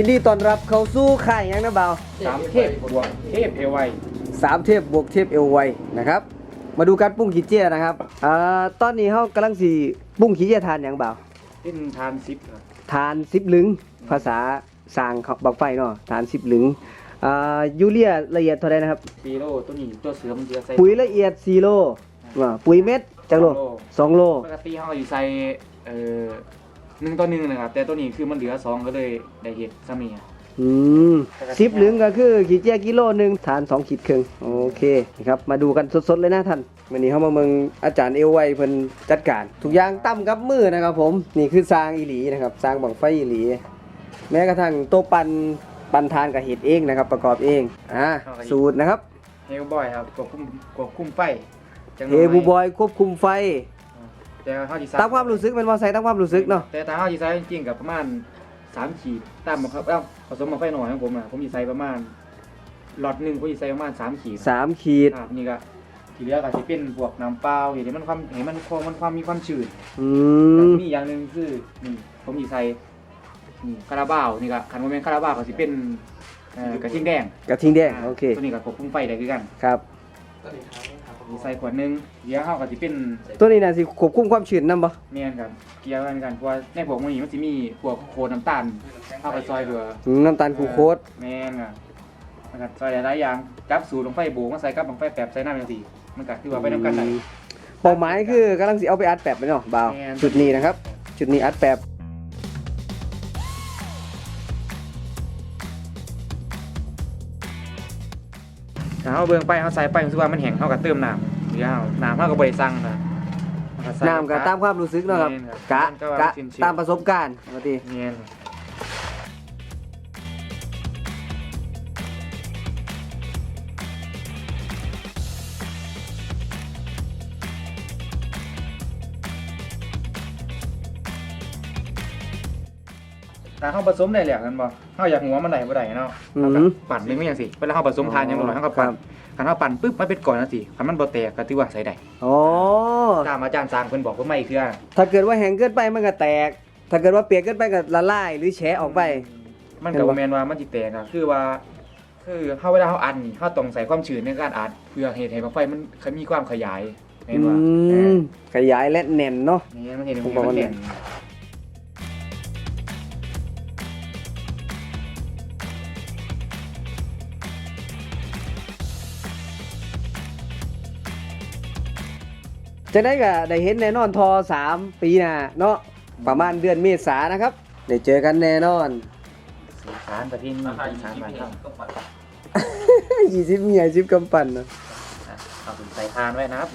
ยินดีต้อนรับเข้าสู่ค่ายหยังนะบ่าวสามเทพบวกเทพเอไวสามเทพบวกเทพเอวไวนะครับ มาดูการปุ้งขี้เจี้ยนะครับอ่าตอนนี้เฮากำลังสิปุ้งขี้เจี้ยทานหยังบ่าวเป็นทานซิปครับทานสิบลึงภาษาสร้างเขาบักไฟเนาะทานสิบลึงอ่ายูเรียละเอียดเท่าไรนะครับซีโร่ตัวนี้ตัวเสือมันจะใส่ปุ๋ยละเอียดซีโลว่าปุ๋ยเม็ดจังโลสองโลปกติเขาอยู่ใส่เอ่อ หนึ่งต่อหนึ่งนะครับแต่ตัวนี้คือมันเหลือสองก็เลยได้เห็ดซามีอะอืมสิบลึงก็คือขี้เจี้ยกิโลหนึ่งทานสองขีดครึ่งโอเคนะครับมาดูกันสดๆเลยนะท่านวันนี้เขามาเมืองอาจารย์เอวไวเพิ่นจัดการทุกอย่างตั้มกับมือนะครับผมนี่คือสร้างอีหลีนะครับสร้างบังไฟอีหลี แม้กระทั่งโต๊ะปันปันทานกับเห็ดเองนะครับ ประกอบเองอ่าสูตรนะครับเฮลบอยครับควบคุมควบคุมไฟจังหเฮน่บูบอยควบคุมไฟ แต่เขาจีตามความรู้สึกเป็นว่าใส่ตามความรู้สึกเนาะแต่ตามเขาจีใส่จริงๆกับประมาณสามขีดตามบังคับเอ้าผสมมาไฟหน่อยของผมอะผมจีใส่ประมาณหลอดหนึ่งผมจีใส่ประมาณสามขีดสามขีดครับนี่ก็ที่เหลือก็จะเป็นพวกน้ำเปล่าเห็นมันความเห็นมันความมันความมีความชื้นอืแต่มมีอย่างหนึ่งคือนี่ผมมีใส่นี่คาราบาวนี่ก็คันโมเมนต์คาราบาวก็สิเป็นเอ่อกระทิงแดงกระทิงแดงโอเคตัวนี้ก็ควบคุมไฟได้คือกัน ครับมี ใส่ขวดหนึงเดี๋ยวเฮาก็สิเป็นตัวนี้น่ะสิควบคุมความชื้นนำบ่เมียนกันเกี่ยวกันกันเพราะว่าในพวกมันนี้มันสิมีพวกโคนน้ำตาลเฮาก็ซอยเพื่อ อืมน้ำตาลกลูโคสแม่นอะมันก็ซอยหลายๆอย่างจับสูตรลงไฟโบกมาใส่กับลงไฟแป๊บใส่น้ำจังซี่มันก็คือว่าไปนํกันได้ เป้าหมายคือกำลังสิเอาไปอัดแปบไปเนาะบ่าวแม่น จุดนี้นะครับ จุดนี้อัดแปบ ถ้าเฮาเบิ่งไปเฮาใส่ไปรู้สึกว่ามันแห้งเฮาก็เติมน้ำเดี๋ยวเฮาน้ำเฮาก็บ่ได้สั่งนะเฮาก็ใส่ น้ำก็ตามความรู้สึกเนาะครับแม่นครับกะมันก็ว่ากะชิมๆตามประสบการณ์ปกติเนียน ถ้าเฮาผสมได้แล้วกันบ่เฮาอยากหัวมันได้บ่ได้เนาะอืเฮาก็มปั่นเป็นจังซี่เวลาเฮาผสมทานหยังบ่หน่อยเฮาก็ปั่นครับคันเฮาปั่นปึ๊บมันเป็นก้อนจังซี่คันมันบ่แตกก็ถือว่าใส่ได้อ๋อ ตามอาจารย์สร้างเพิ่นบอกว่าไม่คือ ถ้าเกิดว่าแห้งเกินไปมันก็แตก ถ้าเกิดว่าเปียกเกินไปก็ละลายหรือแฉะออกไป มันก็บ่แม่นว่ามันสิแตกอะคือว่า คือเฮาเวลาเฮาอัดนี่เฮาต้องใส่ความชื้นในการอัดเพื่อเฮ็ดให้บั้งไฟมันมีความขยายแม่นว่าอืมขยายและแน่นเนาะ นี่มันเห็นผมบอกว่ามันเด่น จะได้ก็ได้เห็นแน่นอนทอสามปีหน้าเนาะประมาณเดือนเมษายนนะครับ ได้เจอกันแน่นอนสีสารประเทศนี้สีสารมาครับยี่สิบเมียสิบกำปั้นเนาะเอาใส่ทานไว้นะครับ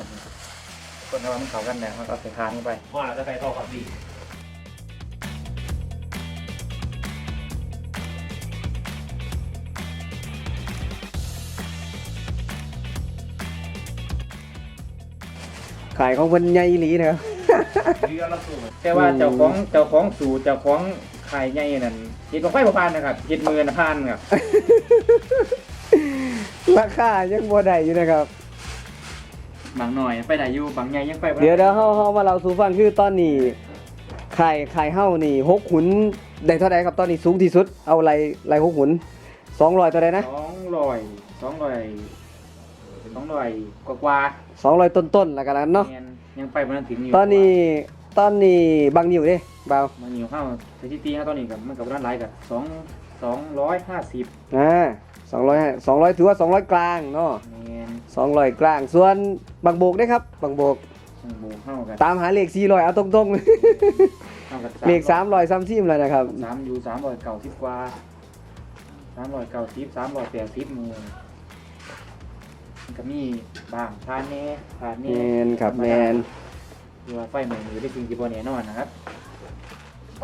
คนเรามันเข้ากันแน่มันก็ใส่ทานเข้าไปว่าจะไปต่อครับพี่ายของคนใหญ่อีหลีนะครับเรือละสูงแต่ว่าเจ้าของเจ้าของสูตรเจ้าของไข่ใหญ่นั่นเห็ดบั้งไฟบ่พานนะครับเห็ดมือนะพานครับราคายังบ่ได้อยู่นะครับ บางหน่อยไปได้อยู่บางใหญ่ยังไปบ่ไเดี๋ยวเดี๋ยวเฮาเฮามาเล่าสู่ฟังคือตอนนี้ไข่ไข่เฮานี่หกหุนได้เท่าใดครับตอนนี้สูงที่สุด เอาไรไรหกหุน200เท่าใดนะ สองร้อยสองร้อย สองร้อยกว่ากว่า200ต้นๆแล้วกันเนาะแม่ยังไปมันถึงอยู่ตอนนี้ตอนนี้บางนิ้วเด้บ่าวมันอยู่เข้าสถิติครับตอนนี้กับมันกับร้านไลฟ์กับสองสองร้อยห้าสิบอ่า200 200ถือว่า200กลางเนาะเมน200กลางส่วนบางโบกได้ครับบางโบกหมูเข้ากันตามหาเลข400เอาตรงๆเข้ากันเลข300ซ้ำซิมแล้วนะครับสามอยู่สามร้อยเก้าสิบกว่าสามร้อยเก้าสิบสามร้อยแปดสิบมือมัน ก็มีบางพานแน่พานแมแน่นครับแมนหรือว่าไฟใหม่มือได้จริงกี่บอแน่นอนนะครับ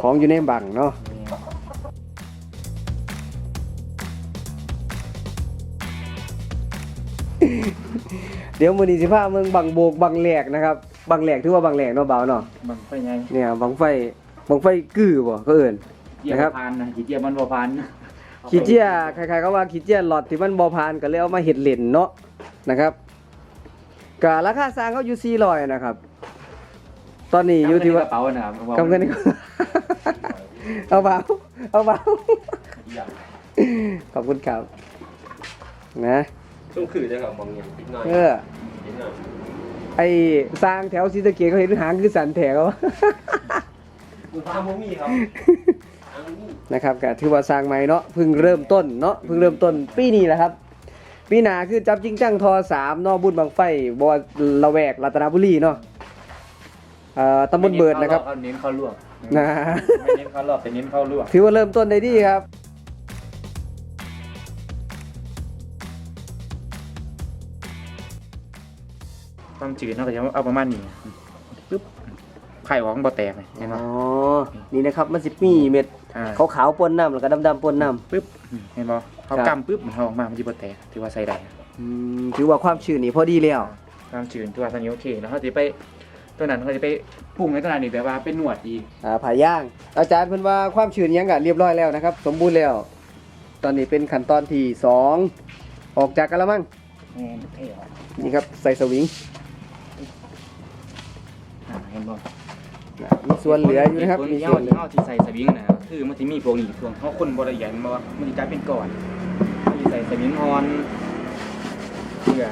ของอยู่ในบังเนาะแม่นเดี๋ยวมื้อนี้สิพาเมืองบังโบกบังแหลกนะครับบังแหลกถือว่าบังแหลกเนาะบ่าวเนาะบางไฟไงเนี่ยบังไฟบังไฟกือบ่ก็เอิ้นเจียนะครับ พานนะกี่เจียมันบ่พาน ขี้เจียใครๆก็ว่าขี้เจียหลอดที่มันบ่ผ่านก็เลยเอามาเฮ็ดเล่นเนาะนะครับก็ราคาสร้างเขาอยู่400นะครับ ตอนนี้อยู่ที่ว่า กระเป๋านะครับกำเงินเอาเบาเอาเบากอย่างขอบคุณครับ นะ ต้องคือจะกับบางอย่างนิดหน่อยเออ นิดหน่อยไอสร้างแถวศรีสะเกษเขาเห็นหางคือสันแถว คุณพาโมมี่ครับอัง นี่นะครับก็ถือว่าสร้างใหม่เนาะเพิ่งเริ่มต้นเนาะเพิ่งเริ่มต้นปีนี้แหละครับปีหนาคือจับจริงจังทอสามเนาะบุญบังไฟบอละแวกรัตนบุรีเนาะเอ่อตำบลเบิดนะครับเน้นเข้าลวกนะไม่เน้นเข้ารอบแต่เน้นเข้าลวกถือว่าเริ่มต้นได้ดีครับความจืดเนาะก็จะเอาประมาณนี้ปึ๊บไข่ของบ่แตกเลยเห็นไหมอ๋อนี่นะครับมันสิมีเม็ด อ่าขาวๆปนน้ำแล้วก็ดำๆปนน้ปึ๊บอืมเห็นบ่เขาครับ กำปึ๊บมันเอาออกมามันจะบ่แตกถือว่าใส่ได้ำอืมถือว่าความชื้นนี่พอดีแล้ว ความจืดถือว่าตอนนี้โอเคแล้วเขาจะไปตัวนั้นเขาจะไปปรุงในตัวนั้นนี่แบบว่าเป็นหนวดอีกอ่าผ่าย่าง อาจารย์เพิ่นว่าความชื้นยังกะเรียบร้อยแล้วนะครับ สมบูรณ์แล้ว ตอนนี้เป็นขั้นตอนที่สองออกจากกระมังแม่นเท่ออกนี่ครับใส่สวิงอ่าเห็นบ่ นะมีส่วนเหลืออยู่นะครับ มีมีส่ส่ววนนเหเหลืลืออที่ใส่สวิงนะคือมันจะมีพวกนี้พวกเขาคนบ่ละเอียดบ่ว่ามันจะกลายเป็นก้อนมันจะใส่สวิงออนเพื่อ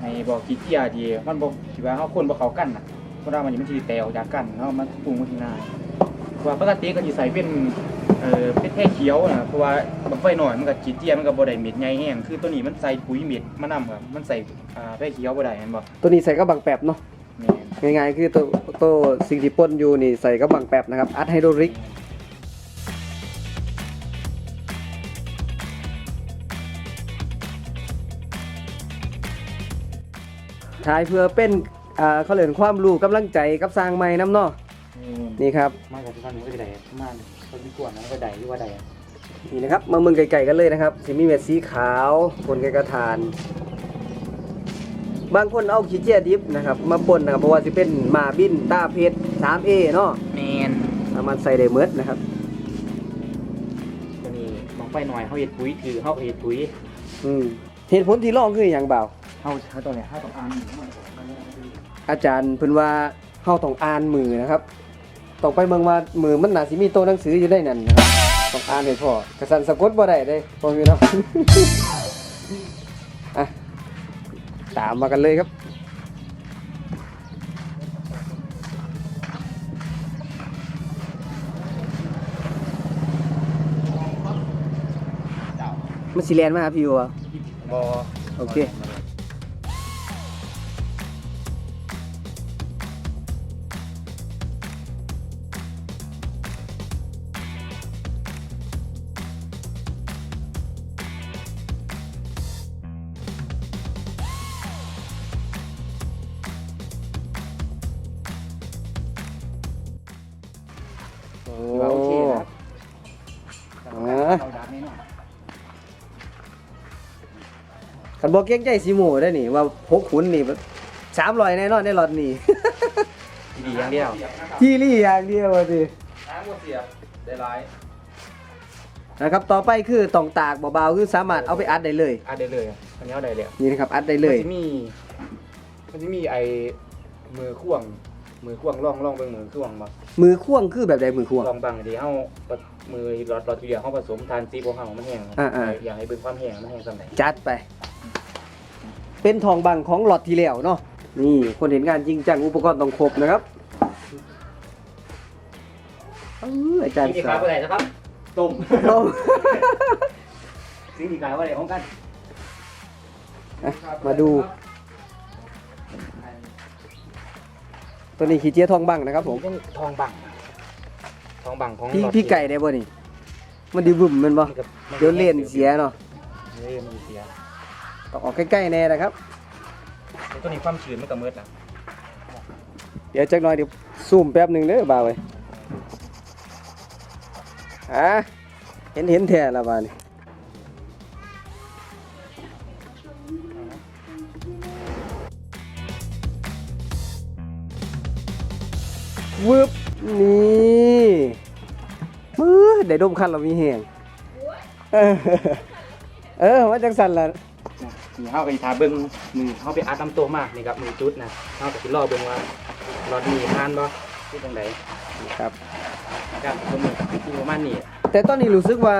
ให้บ่ขี้เกียจดีมันบ่สิว่าเขาคนบ่เข้ากันน่ะเพราะว่ามันนี่มันสิแตกออกจากกันเนาะมันปรุงมันสิง่ายเพราะว่าปกติก็สิใส่เป็นเอ่อเป็นแค่เขียวนะเพราะว่าบังไฟหน่อยมันก็ขี้เกียจมันก็บ่ได้เม็ดใหญ่แห้งคือตัวนี้มันใส่ปุ๋ยเม็ดมานำครับมันใส่อ่าแค่เขียวบ่ได้เห็นบ่ตัวนี้ใส่กระบังแป๊บเนาะแม่น ง่ายๆคือตัวตัวสิ่งที่ปนอยู่นี่ใส่กระบังแป๊บนะครับอัดไฮโดรลิกทายเพื่อเป็นอ่าเขาเรียนความรู้กำลังใจกับสร้างใหม่น้ำเนาะนี่นี่ครับ มาจากที่บ้านนี้ก็จะได้ประมาณคนที่กวนนั้นก็ได้หรือว่าได้นี่นะครับมาเมืองไก่ๆกันเลยนะครับสิมีเม็ดสีขาวคนไก่กระทาน บางคนเอาขี้เจียดิบนะครับ มาป่นนะครับเพราะว่าสิเป็นหมาบินตาเพชร 3A เนาะแมนสามารถใส่ได้เมดนะครับตัวนี้มองไปหน่อยเขาเห็ดปุ๋ยถือเขาเห็ดปุ๋ยอืมเหตุผลที่ลองคืออย่างเบาเขาเขาตัวเนี้ยเขาต้องอ่านอาจารย์เพิ่นว่าเฮาต้องอ่านมือนะครับต้องไปเมืองว่ามือมันน่าสิมีตัวหนังสืออยู่ได้นั่นนะครับต้องอ่านให้พอกระสันสะกดบ่ได้เด้พ่อพี่น้องอะ ตามมากันเลยครับ มันสิแลนมาหาพี่วะบอโอเค โอ้ถือว่าโอเคนะครับอ่าเราดับแน่นอนคันบอกเก่งใจสีหมูได้นี่ว่าพกขุนนี่สามร้อยแน่นอนในรถนี่ ดีอย่างเดียวที่รี่อย่างเดียวสิน้ำก็เสียบได้ร้ายนะครับต่อไปคือต้องตากเบาๆคือสามารถเอาไปอัดได้เลยอะได้เลยอะอันนี้เอาได้เลยนี่นะครับอัดได้เลยมันจะมีมันจะมีไอ้มือข่วง มือข่วงล่องล่องเป็นมือข่วงบ่มือข่วงคือแบบใดมือข่วง ลองบังดีเฮามือรอดรอดทีเดียวเฮาผสมทานซีโบเฮามันแห้งอ่าๆ อยากให้เบิ่งความแห้งมันแห้งส่ำไหนจัดไป เป็นทองบังของหลอดที่แล้วเนาะนี่คนเห็นงานจริงจังอุปกรณ์ต้องครบนะครับเอออาจารย์สิ่งที่สาขายวว่าไรนะครับต้มต้มสิ่งที่ขายว่าไรของกันอะมาดู ตัวนี้ขี้เจี๊ยทองบังนะครับผมเป็นทองบังทองบังของพี่หลอดพี่ไก่ได้บ่นี่ มันดีบุ่มแมันบ่มันก็มันก็เดี๋ยวเล่นเสียเนาะเล่นมันเสียต้องออกใกล้ๆแน่นะครับแล้วตัวนี้ความชื้นมันก็มืดนะเดี๋ยวจักหน่อยเดี๋ยวซูมแป๊บหนึ่งเด้อบ่าวเว้ยอะเห็นเห็นแท้และบ่านี่ วึบนี่มือได้ดมคันเรามีแหงเออเออมาจังสันละนี่เฮาก็สิทาเบิ่งมือเฮาไปอัดลำตัวมากนี่ครับมือจุดนะเฮาก็สิรอเบิ่งว่าหลอดนี้ทานบ่คือจังไดครับการผสมมือที่ประมาณนี้แต่ตอนนี้รู้สึกว่า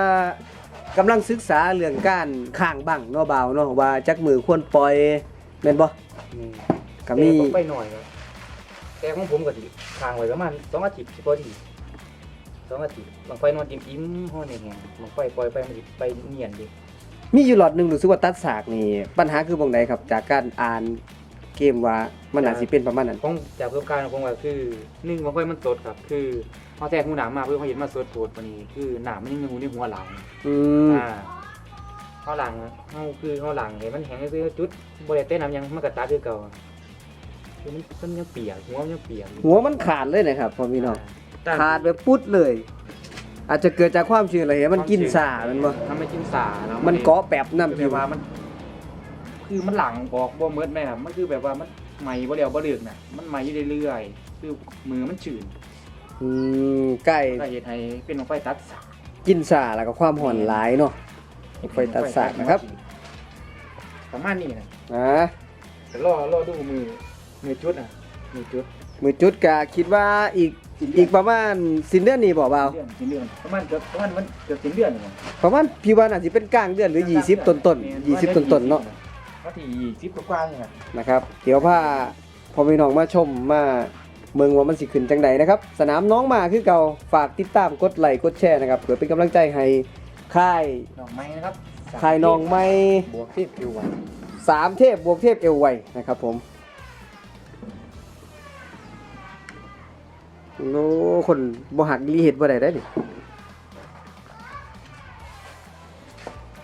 กำลังศึกษาเรื่องการข้างบังเนาะบ่าวเนาะว่าจักมือควรปล่อยแม่นบ่ก็มีแต่ผมไปหน่อยครับ แต่ของผมก็สิค้างไว้ประมาณสองอาทิตย์สิพอดีสองอาทิตย์บางไฟนอนจิ้มอิ่มๆฮ้อนแห้งๆบางไฟปล่อยไปมันสิไปเนียนดิมีอยู่หลอดหนึงรู้สึกว่าตัดสากนี่ปัญหาคือบ่งใดครับ จากการอ่านเกมว่ามันอาจสิเป็นประมาณนั้นของจากประสบการณ์ของผมก็คือหนึ่งบางไฟมันสดครับ คือพอแทกหูหนามมาเพื่อเขาเห็นมาสดโผดวันนี้คือหนามมันยังมีหูในหัวหลังอืมอ่าเขาหลังเขาคือเขาหลังเห็นมันแข็งซื้อจุดบริเต้นน้ำยังมันกระตาคือเก่าคือ มันมันยังเปียกหัวมันยังเปียกอยู่หัวมันขาดเลยนะครับพ่อพี่น้องแต่ขาดแบบปุ๊ดเลย อาจจะเกิดจากความชื้นอะไรเห็นมันกินสามันบ่ทำให้กินสาแล้วมันเกาะแป๊บน้ำแบผิวบว่ามัน คือมันหลังบอกบ่เมิดแม่ครับมันคือแบบว่ามันไหมบ่เดียวบ่เลือกน่ะมันไหมอยู่เรื่อยๆคือมือมันชื้นอืมใกล้ก็เฮ็ดให้เป็นของไฟตัดสากินสาแล้วก็ความห่อนหลายเนาะ ไฟตัดสากนะครับ ประมาณนี้นะอ่า แต่รอรอดูมือ มือจุดอะมือจุดมือจุดกะคิดว่าอีกอีกประมาณสิ้นเดือนนี้บ่เบาเดือนสิ้นเดือนประมาณเกือบประมาณมันเกือบสิ้นเดือนนี่มั้งประมาณพี่ว่าน่าสิเป็นกลางเดือนหรือ 20 ต้นต้นๆ20 ต้นต้นๆเนาะว่าที่ยี่สิบกว่าๆนี่นะนะครับ เดี๋ยวพาพอพี่น้องมาชมมาเมืองว่ามันสิขึ้นจังใดนะครับ สนามน้องมาคือเก่าฝากติดตามกดไลค์กดแชร์นะครับเพื่อเป็นกำลังใจให้ค่ายดอกไม้นะครับค่ายน้องไม้บวกที่ผิวหวานสามเทพบวกเทพเอวไวนะครับผม โอ้คนบ่หักลีเห็ดบ่ได้ได้ดิ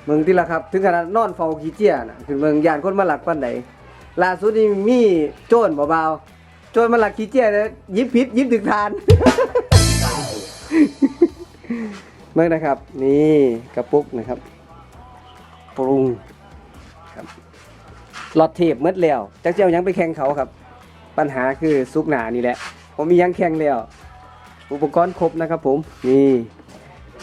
เมืองที่ละครับ ถึงขนาดนอนเฝ้าขี้เจียนะถึงเมืองยานคนมาหลักปานใดล่าสุดนี่มีโจรเบาๆโจรมาหลักขี้เจียนะยิบผิดยิบถึงทานเมื่อนะครับ นี่กระปุกนะครับ ปรุงครับหลอดเทปหมืดแล้วจักเจ้ายังไปแข่งเขาครับ ปัญหาคือซุกหนานี่แหละ ผมมียังแข่งแล้ว อุปกรณ์ครบนะครับผมนี่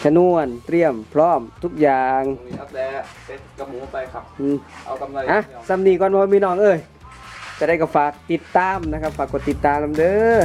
ชนวนเตรียมพร้อมทุกอย่างตรงนี้ครับแต่เซ็ตกระหมูไปครับ อืมเอากำไรอะสำนีก่อนพ่อพี่น้องเอ้ยจะได้ก็ฝากติดตามนะครับ ฝากกดติดตามนำเด้อ